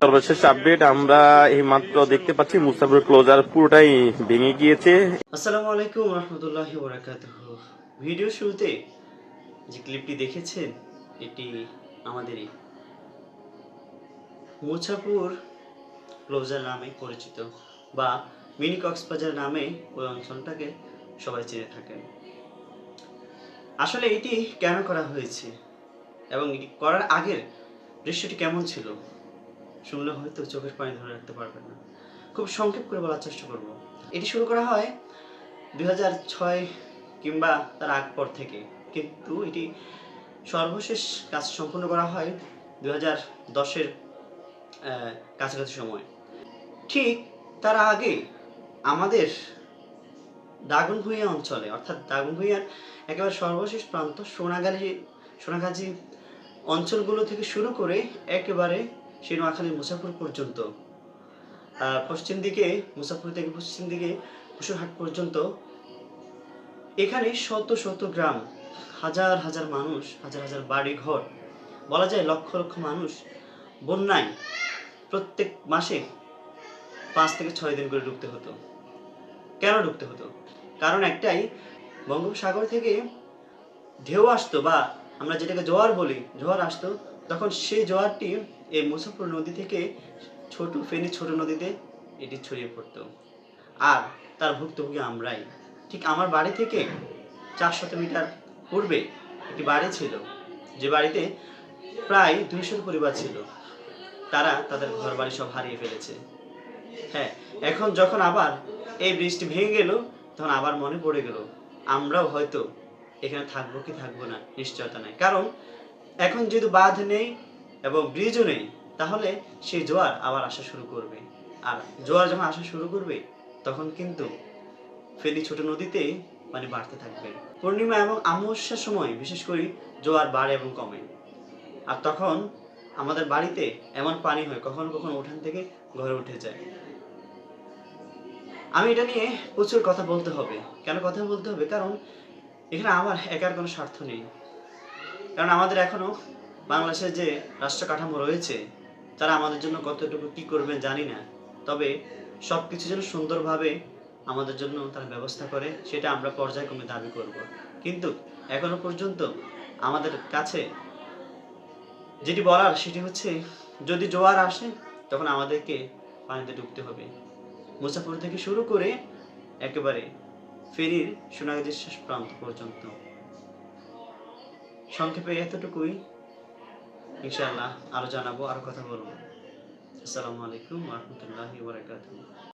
সর্বশেষ আপডেট আমরা এই মাত্র দেখতে পাচ্ছি ক্লোজার পুরোটাই ভেঙে গিয়েছে। আসসালামু আলাইকুম রহমতুল্লাহ বরাকাতুহ। ভিডিও শুরুতে যে ক্লিপটি দেখেছেন, এটি আমাদেরই। মুছাপুর ক্লোজার নামে পরিচিত বা মিনি কক্সবাজার নামে ওই অঞ্চলটাকে সবাই চিনে থাকেন। আসলে এটি কেন করা হয়েছে এবং এটি করার আগের দৃশ্যটি কেমন ছিল? শুনলে হয়তো চোখের পানি ধরে রাখতে পারবেন না। খুব সংক্ষেপ করে বলার চেষ্টা করব। এটি শুরু করা হয় দুই কিংবা তার আগ পর থেকে। কিন্তু এটি সর্বশেষ কাজ সম্পূর্ণ করা হয় দু হাজার দশের কাছাকাছি সময়। ঠিক তার আগে আমাদের দাগনভূঞা অঞ্চলে, অর্থাৎ দাগনভূঞার একেবারে সর্বশেষ প্রান্ত সোনাগাজী সোনাগাজী অঞ্চলগুলো থেকে শুরু করে একেবারে সেই নোয়াখালী মুসাফর পর্যন্ত। পশ্চিম দিকে, মুসাফর থেকে পশ্চিম দিকে কুসুরহাট পর্যন্ত। এখানে শত শত গ্রাম, হাজার হাজার মানুষ, হাজার হাজার বাড়ি ঘর বলা যায় লক্ষ লক্ষ মানুষ বন্যায় প্রত্যেক মাসে পাঁচ থেকে ছয় দিন করে ঢুকতে হতো। কেন ঢুকতে হতো? কারণ একটাই, বঙ্গোপসাগর থেকে ঢেউ আসতো বা আমরা যেটাকে জোয়ার বলি, জোয়ার আসতো, তখন সেই জোয়ারটি এই মুসাফর নদী থেকে ছোট, ফেনী ছোট নদীতে এটি ছড়িয়ে পড়তো। আর তার ভুক্তভোগী আমরাই। ঠিক আমার বাড়ি থেকে চারশত মিটার পূর্বে একটি বাড়ি ছিল। যে বাড়িতে প্রায় দুইশো পরিবার ছিল। তারা তাদের ঘর বাড়ি সব হারিয়ে ফেলেছে। হ্যাঁ এখন যখন আবার এই বৃষ্টি ভেঙে গেল, তখন আবার মনে পড়ে গেল, আমরাও হয়তো এখানে থাকব কি থাকব না, নিশ্চয়তা নাই। কারণ এখন যেহেতু বাঁধ নেই এবং ব্রিজও নেই, তাহলে সেই জোয়ার আবার আসা শুরু করবে। আর জোয়ার যখন আসা শুরু করবে, তখন কিন্তু ফেনী ছোট নদীতে পানি বাড়তে থাকবে। পূর্ণিমা এবং অমাবস্যার সময় বিশেষ করে জোয়ার বাড়ে এবং কমে। আর তখন আমাদের বাড়িতে এমন পানি হয়, কখনো কখনো উঠান থেকে ঘরে উঠে যায়। আমি এটা নিয়ে প্রচুর কথা বলতে হবে। কেন কথা বলতে হবে? কারণ এখানে আমার একার কোনো স্বার্থ নেই। কারণ আমাদের এখনও বাংলাদেশের যে রাষ্ট্র কাঠামো রয়েছে, তারা আমাদের জন্য কতটুকু কি করবেন জানি না। তবে সব কিছু যেন সুন্দরভাবে আমাদের জন্য তারা ব্যবস্থা করে, সেটা আমরা পর্যায়ক্রমে দাবি করব। কিন্তু এখনও পর্যন্ত আমাদের কাছে যেটি বলার সেটি হচ্ছে, যদি জোয়ার আসে, তখন আমাদেরকে পানিতে ডুবতে হবে। মুসাফর থেকে শুরু করে একেবারে ফেরির সোনাগাজীর শেষ প্রান্ত পর্যন্ত। সংক্ষেপে এতটুকুই। ইনশাআল্লাহ আরও জানাব আরও কথা বলব। আসসালামু আলাইকুম রহমতুল্লাহি ওয়াবারাকাতুহু